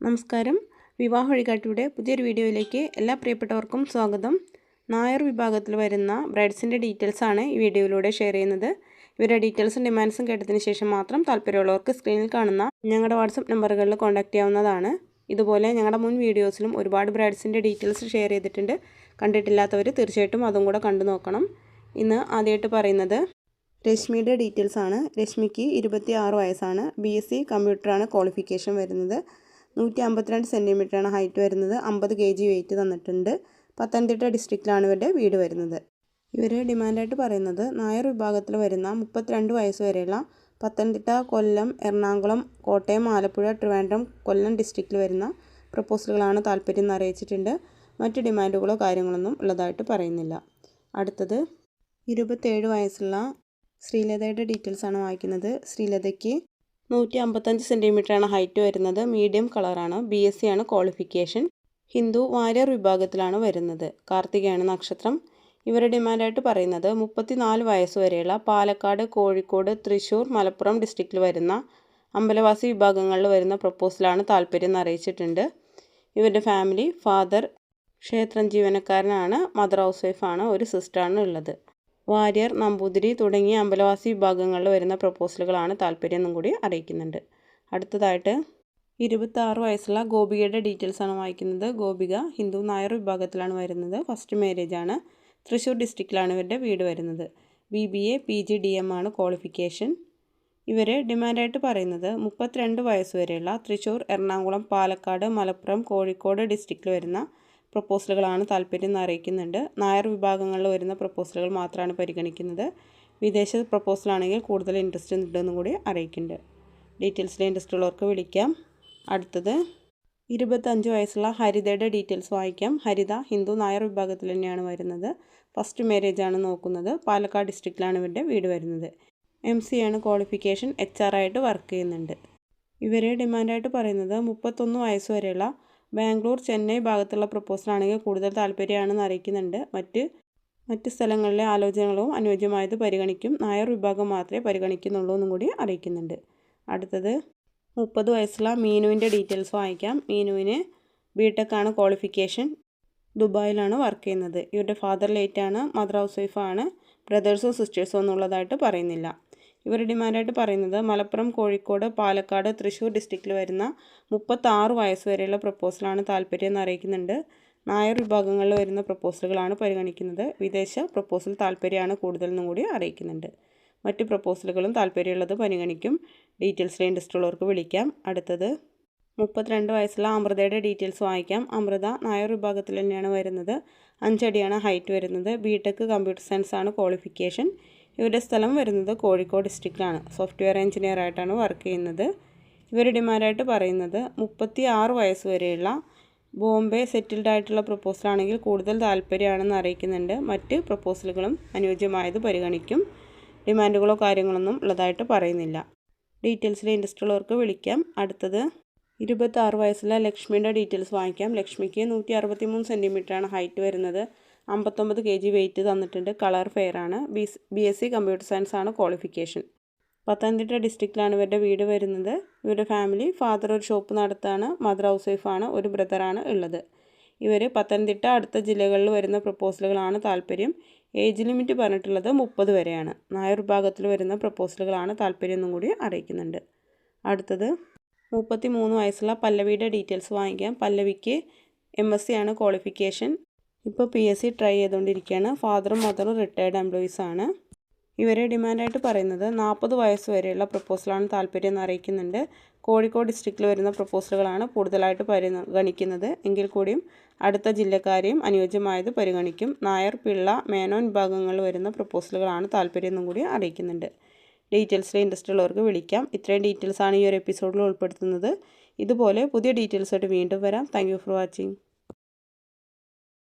നമസ്കാരം. വിവാഹ വഴികാട്ടിയുടെ പുതിയൊരു വീഡിയോയിലേക്ക് എല്ലാ പ്രിയപ്പെട്ടവർക്കും സ്വാഗതം. നായർ വിഭാഗത്തിൽ വരുന്ന ബ്രൈഡ്സിന്റെ ഡീറ്റെയിൽസാണ് ഈ വീഡിയോയിലൂടെ ഷെയർ ചെയ്യുന്നത്. ഇവരുടെ ഡീറ്റെയിൽസും ഡിമാൻഡ്സും കേട്ടതിന് ശേഷം മാത്രം താല്പര്യമുള്ളവർക്ക് സ്ക്രീനിൽ കാണുന്ന ഞങ്ങളുടെ വാട്സപ്പ് നമ്പറുകളിൽ കോൺടാക്റ്റ് ചെയ്യാവുന്നതാണ്. ഇതുപോലെ ഞങ്ങളുടെ മുൻ വീഡിയോസിലും ഒരുപാട് ബ്രൈഡ്സിന്റെ ഡീറ്റെയിൽസ് ഷെയർ ചെയ്തിട്ടുണ്ട്. കണ്ടിട്ടില്ലാത്തവർ തീർച്ചയായിട്ടും അതും കൂടെ കണ്ടു നോക്കണം. ഇന്ന് ആദ്യമായിട്ട് പറയുന്നത് രശ്മിയുടെ ഡീറ്റെയിൽസ് ആണ്. രശ്മിക്ക് ഇരുപത്തി ആറ് വയസ്സാണ്. ബി എസ് സി കമ്പ്യൂട്ടറാണ് ക്വാളിഫിക്കേഷൻ വരുന്നത്. നൂറ്റി അമ്പത്തിരണ്ട് സെന്റിമീറ്ററാണ് ഹൈറ്റ് വരുന്നത്. അമ്പത് കെ ജി വെയിറ്റ് തന്നിട്ടുണ്ട്. പത്തനംതിട്ട ഡിസ്ട്രിക്റ്റിലാണ് ഇവരുടെ വീട് വരുന്നത്. ഇവർ ഡിമാൻഡായിട്ട് പറയുന്നത് നായർ വിഭാഗത്തിൽ വരുന്ന മുപ്പത്തിരണ്ട് വയസ്സ് വരെയുള്ള പത്തനംതിട്ട കൊല്ലം എറണാകുളം കോട്ടയം ആലപ്പുഴ ട്രിവാൻഡ്രം കൊല്ലം ഡിസ്ട്രിക്റ്റിൽ വരുന്ന പ്രപ്പോസലുകളാണ് താല്പര്യം എന്ന് അറിയിച്ചിട്ടുണ്ട്. മറ്റ് ഡിമാൻഡുകളോ കാര്യങ്ങളൊന്നും ഉള്ളതായിട്ട് പറയുന്നില്ല. അടുത്തത് ഇരുപത്തേഴ് വയസ്സുള്ള ശ്രീലതയുടെ ഡീറ്റെയിൽസാണ് വായിക്കുന്നത്. ശ്രീലതയ്ക്ക് നൂറ്റി അമ്പത്തഞ്ച് സെന്റിമീറ്ററാണ് ഹൈറ്റ് വരുന്നത്. മീഡിയം കളറാണ്. ബി എസ് സി ആണ് ക്വാളിഫിക്കേഷൻ. ഹിന്ദു വാര്യർ വിഭാഗത്തിലാണ് വരുന്നത്. കാർത്തികയാണ് നക്ഷത്രം. ഇവരുടെ ഡിമാൻഡായിട്ട് പറയുന്നത് മുപ്പത്തിനാല് വയസ്സ് വരെയുള്ള പാലക്കാട് കോഴിക്കോട് തൃശ്ശൂർ മലപ്പുറം ഡിസ്ട്രിക്റ്റിൽ വരുന്ന അമ്പലവാസി വിഭാഗങ്ങളിൽ വരുന്ന പ്രപ്പോസലാണ് താല്പര്യം അറിയിച്ചിട്ടുണ്ട്. ഇവരുടെ ഫാമിലി ഫാദർ ക്ഷേത്രം ജീവനക്കാരനാണ് മദർ ഹൗസ് വൈഫാണ്. ഒരു സിസ്റ്ററാണ് ഉള്ളത്. വാര്യർ നമ്പൂതിരി തുടങ്ങിയ അമ്പലവാസി വിഭാഗങ്ങളിൽ വരുന്ന പ്രപ്പോസലുകളാണ് താല്പര്യം എന്നും കൂടി അറിയിക്കുന്നുണ്ട്. അടുത്തതായിട്ട് ഇരുപത്താറ് വയസ്സുള്ള ഗോപികയുടെ ഡീറ്റെയിൽസ് ആണ് വായിക്കുന്നത്. ഗോപിക ഹിന്ദു നായർ വിഭാഗത്തിലാണ് വരുന്നത്. ഫസ്റ്റ് മാരേജ് ആണ്. തൃശ്ശൂർ ഡിസ്ട്രിക്റ്റിലാണ് ഇവരുടെ വീട് വരുന്നത്. B B A P G D M ആണ് ക്വാളിഫിക്കേഷൻ ഇവർ ഡിമാൻഡായിട്ട് പറയുന്നത് മുപ്പത്തിരണ്ട് വയസ്സ് വരെയുള്ള തൃശ്ശൂർ എറണാകുളം പാലക്കാട് മലപ്പുറം കോഴിക്കോട് ഡിസ്ട്രിക്റ്റിൽ വരുന്ന പ്രപ്പോസലുകളാണ് താല്പര്യം അറിയിക്കുന്നുണ്ട്. നായർ വിഭാഗങ്ങളിൽ വരുന്ന പ്രപ്പോസലുകൾ മാത്രമാണ് പരിഗണിക്കുന്നത്. വിദേശ പ്രപ്പോസലാണെങ്കിൽ കൂടുതൽ ഇൻട്രസ്റ്റ് ഉണ്ടെന്നും കൂടി അറിയിക്കുന്നുണ്ട്. ഡീറ്റെയിൽസിൽ ഇൻട്രസ്റ്റ് ഉള്ളവർക്ക് വിളിക്കാം. അടുത്തത് ഇരുപത്തഞ്ച് വയസ്സുള്ള ഹരിതയുടെ ഡീറ്റെയിൽസ് വായിക്കാം. ഹരിത ഹിന്ദു നായർ വിഭാഗത്തിൽ തന്നെയാണ് വരുന്നത്. ഫസ്റ്റ് മാരേജ് ആണ് നോക്കുന്നത്. പാലക്കാട് ഡിസ്ട്രിക്റ്റിലാണ് ഇവരുടെ വീട് വരുന്നത്. എം സി ആണ് ക്വാളിഫിക്കേഷൻ എച്ച് ആർ ആയിട്ട് വർക്ക് ചെയ്യുന്നുണ്ട്. ഇവരെ ഡിമാൻഡായിട്ട് പറയുന്നത് മുപ്പത്തൊന്ന് വയസ്സ് വരെയുള്ള ബാംഗ്ലൂർ ചെന്നൈ ഭാഗത്തുള്ള പ്രപ്പോസലാണെങ്കിൽ കൂടുതൽ താല്പര്യമാണെന്ന് അറിയിക്കുന്നുണ്ട്. മറ്റ് മറ്റ് സ്ഥലങ്ങളിലെ ആലോചനകളും അനുയോജ്യമായത് പരിഗണിക്കും. നായർ വിഭാഗം മാത്രമേ പരിഗണിക്കുന്നുള്ളൂ എന്നും കൂടി അറിയിക്കുന്നുണ്ട്. അടുത്തത് മുപ്പത് വയസ്സുള്ള മീനുവിന്റെ ഡീറ്റെയിൽസ് വായിക്കാം മീനുവിന് ബിടെക്കാണ് ക്വാളിഫിക്കേഷൻ ദുബായിലാണ് വർക്ക് ചെയ്യുന്നത്. ഇവരുടെ ഫാദർ ലേറ്റാണ് മദർ ഹൗസ് വൈഫാണ് ബ്രദേഴ്സോ സിസ്റ്റേഴ്സോ എന്നുള്ളതായിട്ട് പറയുന്നില്ല. ഇവർ ഡിമാൻഡായിട്ട് പറയുന്നത് മലപ്പുറം കോഴിക്കോട് പാലക്കാട് തൃശ്ശൂർ ഡിസ്ട്രിക്റ്റിൽ വരുന്ന മുപ്പത്താറ് വയസ്സ് വരെയുള്ള പ്രപ്പോസലാണ് താല്പര്യം എന്ന് അറിയിക്കുന്നുണ്ട്. നായർ വിഭാഗങ്ങളിൽ വരുന്ന പ്രപ്പോസലുകളാണ് പരിഗണിക്കുന്നത്. വിദേശ പ്രപ്പോസൽ താല്പര്യമാണ് കൂടുതലെന്നും കൂടി അറിയിക്കുന്നുണ്ട്. മറ്റ് പ്രപ്പോസലുകളും താല്പര്യമുള്ളത് പരിഗണിക്കും. ഡീറ്റെയിൽസിലെ ഇൻട്രസ്റ്റ് ഉള്ളവർക്ക് വിളിക്കാം. അടുത്തത് മുപ്പത്തിരണ്ട് വയസ്സുള്ള അമൃതയുടെ ഡീറ്റെയിൽസ് വായിക്കാം. അമൃത നായർ വിഭാഗത്തിൽ തന്നെയാണ് വരുന്നത്. അഞ്ചടിയാണ് ഹൈറ്റ് വരുന്നത്. ബി ടെക് കമ്പ്യൂട്ടർ സയൻസ് ആണ് ക്വാളിഫിക്കേഷൻ ഇവരുടെ സ്ഥലം വരുന്നത് കോഴിക്കോട് ഡിസ്ട്രിക്റ്റിലാണ്. സോഫ്റ്റ്വെയർ എഞ്ചിനീയർ ആയിട്ടാണ് വർക്ക് ചെയ്യുന്നത്. ഇവർ ഡിമാൻഡായിട്ട് പറയുന്നത് മുപ്പത്തി ആറ് വയസ്സ് വരെയുള്ള ബോംബെ സെറ്റിൽഡ് ആയിട്ടുള്ള പ്രപ്പോസലാണെങ്കിൽ കൂടുതൽ താല്പര്യമാണെന്ന് അറിയിക്കുന്നുണ്ട്. മറ്റ് പ്രപ്പോസലുകളും അനുയോജ്യമായത് പരിഗണിക്കും. ഡിമാൻഡുകളോ കാര്യങ്ങളൊന്നും ഉള്ളതായിട്ട് പറയുന്നില്ല. ഡീറ്റെയിൽസിൽ ഇൻട്രസ്റ്റ് ഉള്ളവർക്ക് വിളിക്കാം. അടുത്തത് ഇരുപത്താറ് വയസ്സിലെ ലക്ഷ്മിയുടെ ഡീറ്റെയിൽസ് വാങ്ങിക്കാം. ലക്ഷ്മിക്ക് നൂറ്റി അറുപത്തി മൂന്ന് സെന്റിമീറ്ററാണ് ഹൈറ്റ് വരുന്നത്. അമ്പത്തൊമ്പത് കെ ജി വെയിറ്റ് തന്നിട്ടുണ്ട്. Colour ഫെയറാണ് B B S C computer science ആണ് ക്വാളിഫിക്കേഷൻ. പത്തനംതിട്ട ഡിസ്ട്രിക്റ്റിലാണ് ഇവരുടെ വീട് വരുന്നത്. ഇവരുടെ ഫാമിലി ഫാദർ ഒരു ഷോപ്പ് നടത്താണ്. മദർ ഹൗസ് വൈഫാണ് ഒരു ബ്രദറാണ് ഉള്ളത്. ഇവർ പത്തനംതിട്ട അടുത്ത ജില്ലകളിൽ വരുന്ന പ്രപ്പോസലുകളാണ് താല്പര്യം. ഏജ് ലിമിറ്റ് പറഞ്ഞിട്ടുള്ളത് മുപ്പത് വരെയാണ്. നായർ വിഭാഗത്തിൽ വരുന്ന പ്രപ്പോസലുകളാണ് താല്പര്യം എന്നും കൂടി അറിയിക്കുന്നുണ്ട്. അടുത്തത് മുപ്പത്തി മൂന്ന് വയസ്സുള്ള പല്ലവിയുടെ ഡീറ്റെയിൽസ് വാങ്ങിക്കാം. പല്ലവിക്ക് എം എസ് സി ആണ് ക്വാളിഫിക്കേഷൻ. ഇപ്പോൾ പി എസ് സി ട്രൈ ചെയ്തുകൊണ്ടിരിക്കുകയാണ്. ഫാദറും മദറും റിട്ടയർഡ് എംപ്ലോയീസ് ആണ്. ഇവരെ ഡിമാൻഡായിട്ട് പറയുന്നത് നാൽപ്പത് വയസ്സ് വരെയുള്ള പ്രപ്പോസലാണ് താല്പര്യം എന്ന് അറിയിക്കുന്നുണ്ട്. കോഴിക്കോട് ഡിസ്ട്രിക്റ്റിൽ വരുന്ന പ്രപ്പോസലുകളാണ് കൂടുതലായിട്ട് പരിഗണിക്കുന്നത്. എങ്കിൽ കൂടിയും അടുത്ത ജില്ലക്കാരെയും അനുയോജ്യമായത് പരിഗണിക്കും. നായർ പിള്ള മേനോൻ വിഭാഗങ്ങളിൽ വരുന്ന പ്രപ്പോസലുകളാണ് താല്പര്യം എന്നും കൂടി അറിയിക്കുന്നുണ്ട്. ഡീറ്റെയിൽസിലെ ഇൻട്രസ്റ്റ് ഉള്ളവർക്ക് വിളിക്കാം. ഇത്രയും ഡീറ്റെയിൽസാണ് ഈ ഒരു എപ്പിസോഡിൽ ഉൾപ്പെടുത്തുന്നത്. ഇതുപോലെ പുതിയ ഡീറ്റെയിൽസായിട്ട് വീണ്ടും വരാം. Thank for watching